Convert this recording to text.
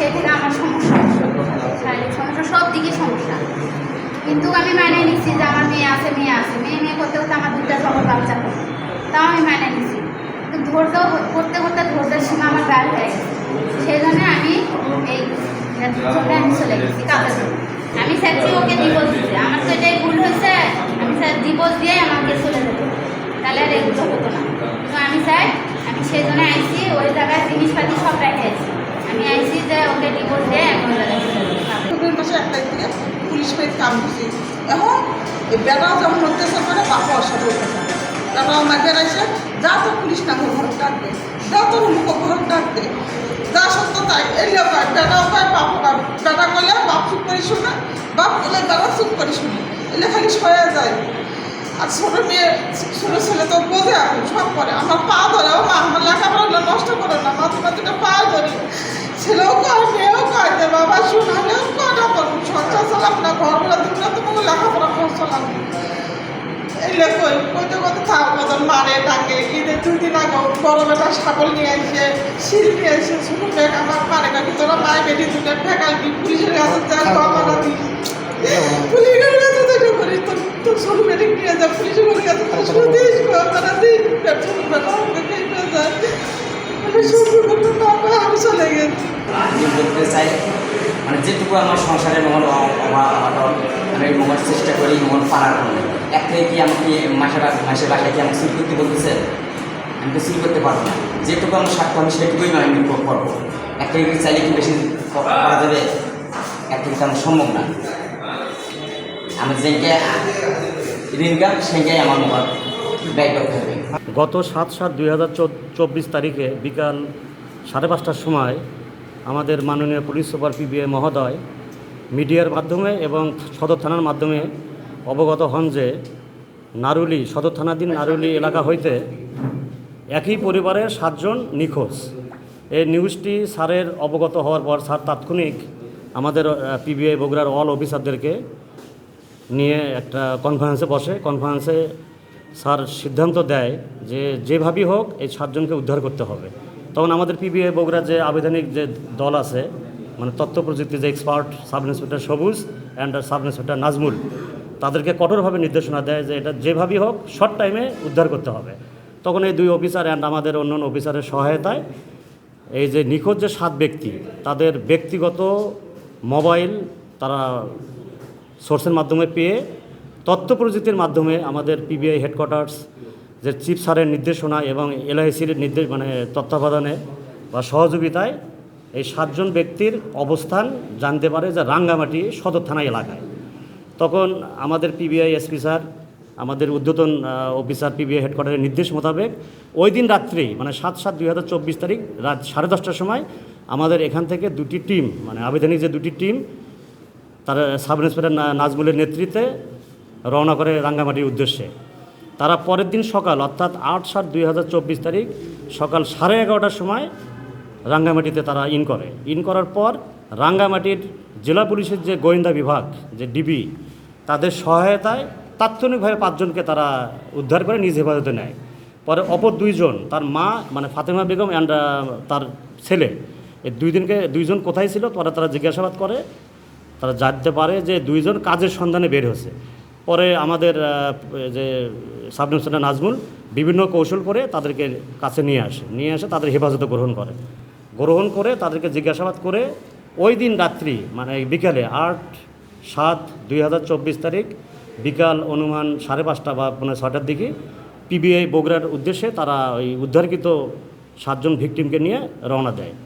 থেকে আমার সমস্যা শারীরিক সমস্যা, সব দিকে সমস্যা। কিন্তু আমি মানে নিচ্ছি যে আমার মেয়ে আছে মেয়ে আছে। মেয়ে মেয়ে করতে করতে আমার দুটা সবার বাচ্চা। তাও আমি মানে নিচ্ছি। কিন্তু ধরতে করতে করতে ধরতে সীমা আমার গায়ে হয়ে গেছে। সেই জন্য আমি এই চলে আমি চলে গেছি, কাজে আমি চাচ্ছি ওকে ডিভোর্স দিতে আমার তো এটাই ভুল হয়েছে। আমি স্যার ডিভোর্স দিয়ে আমাকে চলে যেত। তাহলে আর এগুলো হতো না। তো আমি চাই আমি সেই জন্য আইসি ওই জায়গায় জিনিসপাতি সব রেখে আছি আমি আইসি যে ওকে ডিভোর্স দিয়ে পারব। ফেব্রুয়ারি পুলিশ পেয়ে কাম দিছি এখন বেটাও যখন হতেছে মানে বাপা অসাধু হতেছে বেটাও মাঝে রয়েছে যা তো পুলিশ না ঘর ডাকবে যা তো ঘর ডাকবে যা সত্য তাই। এলিও পায় বেটাও পায় বাপ পায় বেটা করলে বাপ চুপ করে শুনে, বাপ করলে বেটা চুপ করে শুনে। এলে খালি সয়ে যায়। আর ছোট মেয়ে, ছোট ছেলে তো বোঝে এখন, সব করে। আমার পা ধরে আমার লেখাপড়া নষ্ট করে না মাঝে মাঝে পা ধরে। ছেলেও কয়, মেয়েও কয় যে বাবা শুনালেও কটা করুন সংসার চালাম না ঘর বেলা দিন না তোমাকে লেখাপড়া খরচ চালাম এই লেখই কইতে কইতে থাক মতন মারে ডাকে ঈদের দুই দিন আগে বড় বেটা ছাগল নিয়ে আসে শিল নিয়ে আসে ছোট মেয়ে আমার মারে কাকি তোরা মায় বেটি দুটো ফেকাল দি পুলিশের কাছে যা গমানা দি পুলিশের কাছে তো এটা করি, তোর তোর ছোট বেটি নিয়ে যা, পুলিশের কাছে তো শুধিস গমানা দি যেটুকু আমার সংসারে মহল আমি মহল চেষ্টা করি মহল পাড়ার জন্য। একটাই কি আমাকে মাসের মাসের বাসায় কি আমাকে সিল করতে বলতেছে, আমি তো সিল করতে পারব না। যেটুকু আমার স্বার্থ, আমি সেটুকুই আমি করব একটাই চাইলে কি বেশি করা যাবে? একটা কিন্তু আমার সম্ভব না। আমি যেকে ইনকাম সেটাই আমার মহল ব্যয় করতে হবে গত সাত সাত দুই হাজার চব্বিশ তারিখে বিকাল সাড়ে পাঁচটার সময় আমাদের মাননীয় পুলিশ সুপার পিবিএ মহোদয় মিডিয়ার মাধ্যমে এবং সদর থানার মাধ্যমে অবগত হন যে নারুলি, সদর থানাধীন নারুলি এলাকা হইতে একই পরিবারের সাতজন নিখোঁজ। এই নিউজটি স্যারের অবগত হওয়ার পর স্যার তাৎক্ষণিক আমাদের পিবিআই বগুড়ার অল অফিসারদেরকে নিয়ে একটা কনফারেন্সে বসে। কনফারেন্সে স্যার সিদ্ধান্ত দেয় যে যেভাবেই হোক এই সাতজনকে উদ্ধার করতে হবে। তখন আমাদের পিবিএ বগুড়া যে আবেদনিক যে দল আছে মানে তথ্য প্রযুক্তি যে expert sub inspector Sabuj and sub inspector Nazmul, তাদেরকে কঠোরভাবে নির্দেশনা দেয় যে এটা যেভাবেই হোক শর্ট টাইমে উদ্ধার করতে হবে। তখন এই দুই অফিসার অ্যান্ড আমাদের অন্যান্য অফিসারের সহায়তায় এই যে নিখোঁজ যে সাত ব্যক্তি, তাদের ব্যক্তিগত মোবাইল তারা সোর্সের মাধ্যমে পেয়ে তথ্য প্রযুক্তির মাধ্যমে আমাদের পিবিআই হেডকোয়ার্টার্স যে চিফ স্যারের নির্দেশনা এবং এলআইসির নির্দেশ মানে তত্ত্বাবধানে বা সহযোগিতায় এই সাতজন ব্যক্তির অবস্থান জানতে পারে যে রাঙ্গামাটি সদর থানা এলাকায়। তখন আমাদের পিবিআই এসপি স্যার, আমাদের উদ্যতন অফিসার পিবিআই হেডকোয়ার্টারের নির্দেশ মোতাবেক ওই দিন রাত্রি মানে সাত সাত দুই হাজার চব্বিশ তারিখ রাত সাড়ে দশটার সময় আমাদের এখান থেকে দুটি টিম মানে আবেদনিক যে দুটি টিম, তারা সাব ইন্সপেক্টর নাজমুলের নেতৃত্বে রওনা করে রাঙ্গামাটির উদ্দেশ্যে। তারা পরের দিন সকাল, অর্থাৎ আট সাত দুই হাজার চব্বিশ তারিখ, সকাল সাড়ে এগারোটার সময় রাঙ্গামাটিতে তারা ইন করে। ইন করার পর রাঙ্গামাটির জেলা পুলিশের যে গোয়েন্দা বিভাগ, যে ডিবি, তাদের সহায়তায় তাৎক্ষণিকভাবে পাঁচজনকে তারা উদ্ধার করে নিজ হেফাজতে নেয়। পরে অপর দুইজন, তার মা মানে ফাতেমা বেগম অ্যান্ড তার ছেলে, এই দুই দিনকে দুইজন কোথায় ছিল? পরে তারা জিজ্ঞাসাবাদ করে। তারা জানতে পারে যে দুইজন কাজের সন্ধানে বের হয়েছে। পরে আমাদের যে সাব নাজমুল, বিভিন্ন কৌশল করে তাদেরকে কাছে নিয়ে আসে। নিয়ে এসে তাদের হেফাজতে গ্রহণ করে। গ্রহণ করে তাদেরকে জিজ্ঞাসাবাদ করে ওই দিন রাত্রি মানে বিকালে আট, সাত, দুই হাজার চব্বিশ তারিখ বিকাল অনুমান সাড়ে পাঁচটা বা মানে ছটার দিকে পিবিআই বগুড়ার উদ্দেশ্যে তারা ওই উদ্ধারকৃত সাতজন ভিকটিমকে নিয়ে রওনা দেয়।